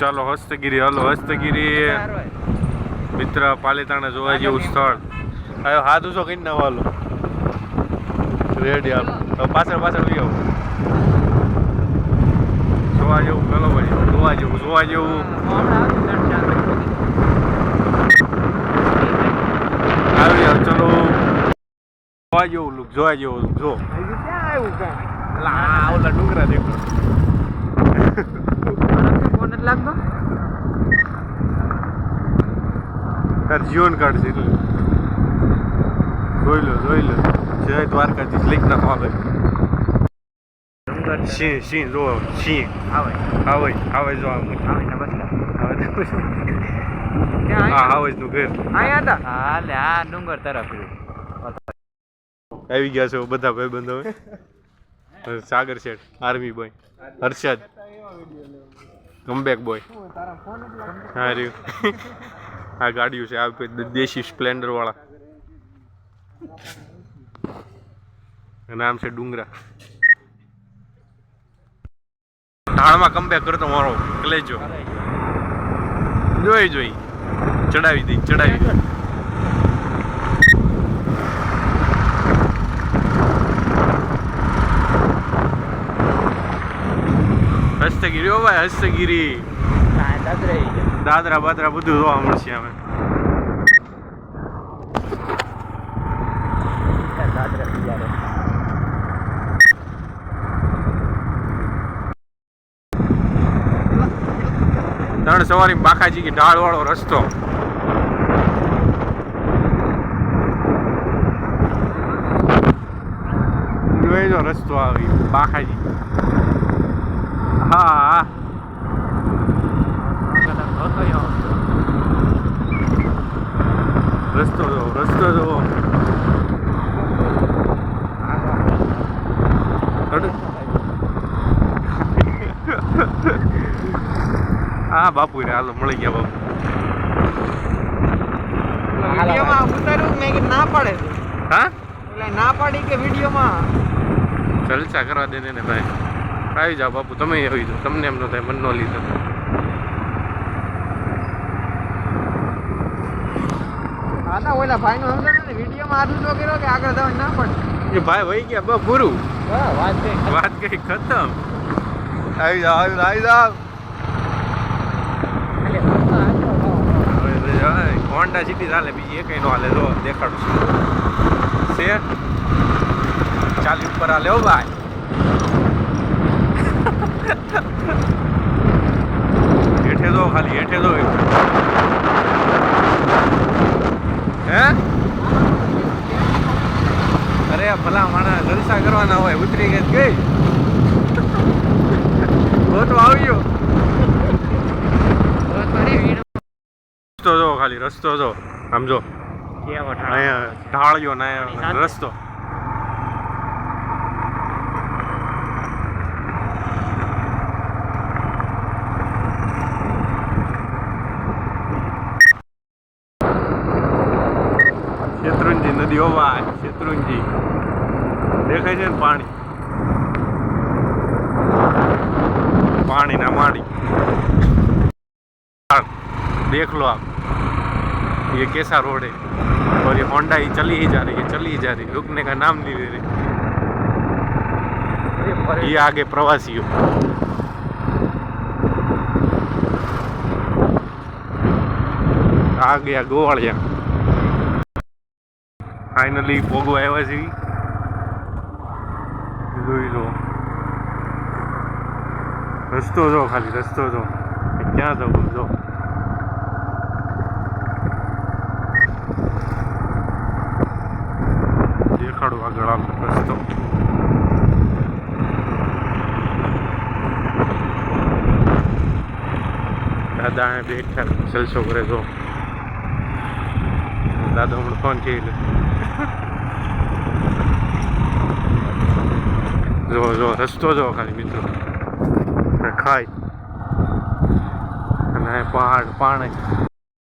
ચાલો હસ્તગીરી હલો હસ્તગીરી. મિત્ર પાલિતાણા જોવા જેવું સ્થળ. આવ્યો હાથ ઉછો કઈ ના વાલો રેડી હાલો. પાછળ પાછળ વહી આવું જોવા જેવું પેલો ભાઈ જોવા જેવું જોવા જેવું. આવી ચલો. જોવા જેવું જોવા જેવું જો. એટલે લા ઓલા ડુંગરા દેખો તાર જીવન કાર્ડ છે એટલે. જોઈ લો જોઈ લો. જય દ્વારકાધીશ. લીક ના આવે સિંહ સિંહ જો સિંહ આવે આવે આવે જો આવે હા આવે નું ઘર. હાલે આ ડુંગર તરફ આવી ગયા છે બધા ભાઈ બંધો સાગર શેઠ army boy Harshad. Comeback boy હા રહ્યું. આ ગાડીઓ છે, આ દેશી સ્પ્લેન્ડર વાળા. નામ છે ડુંગરા. ઢાળમાં કમબેક કરતો મારો કલેજો. જોઈ જોઈ. ચડાવી દઈ ચડાવી દઈ. હસ્તગીરી, ઓ ભાઈ, હસ્તગીરી. દાદરા બાદરા બધું જોવા મળશે અમે ત્રણ સવારી બાકાજી કે ઢાળ વાળો રસ્તો રસ્તો આવી. બાકાજી હા રસ્તો જો રસ્તો જો હા. બાપુ રે હાલો મળી ગયા બાપુ. વિડીયોમાં ઉતાર્યું મેં કે ના પાડે હા? એટલે ના પાડી કે વિડીયોમાં? જલસા કરવા દે ને ભાઈ. આવી જાઓ બાપુ તમે આવી જાઓ. તમને એમ ન થાય મન ન લીધો. હા તો ઓલા ભાઈ નું સમજો ને વિડીયોમાં આદુ તો કર્યો કે આગળ જવાનું ના પડે. એ ભાઈ વહી ગયા બસ પૂરું. હા વાત છે વાત કઈ ખતમ. આવી જાઓ આવી જાઓ, આવી જાઓ. હવે તો જાય. હોન્ડા સિટી ચાલે બીજી એક નો હાલે જો દેખાડું છું. છે ચાલી ઉપર હાલે હો ભાઈ. હેઠે દો ખાલી હેઠે દો હે અરે આ ભલા માણા જલસા કરવાના હોય ઉતરી ગઈ તો ગઈ? ગોતો આવ્યો રસ્તો જો ખાલી રસ્તો જો. સમજો ઢાળ્યો ને રસ્તો. શેત્રુંજી નદી ઓવાય શેત્રુંજી દેખાય છે ને પાણી पानी ना माड़ी देख लो आप ये कैसा रोड है और ये होंडा ही चली ही जा रही है चली ही जा रही है रुकने का नाम नहीं ले रही ये आगे प्रवासी हो आ गया गोवाड़िया ફાઇનલી પોગો આવ્યા છે જોઈ લો રસ્તો જો ખાલી રસ્તો જો ક્યાં જવું જો દેખાડું આગળ આગળ રસ્તો દાદા અહીંયા બેઠા જલસો કરે જો દાદા હમણાં ફોન છે જો જો રસ્તો જો ખાલી મિત્રો. ખાય અને પહાડ પાણી.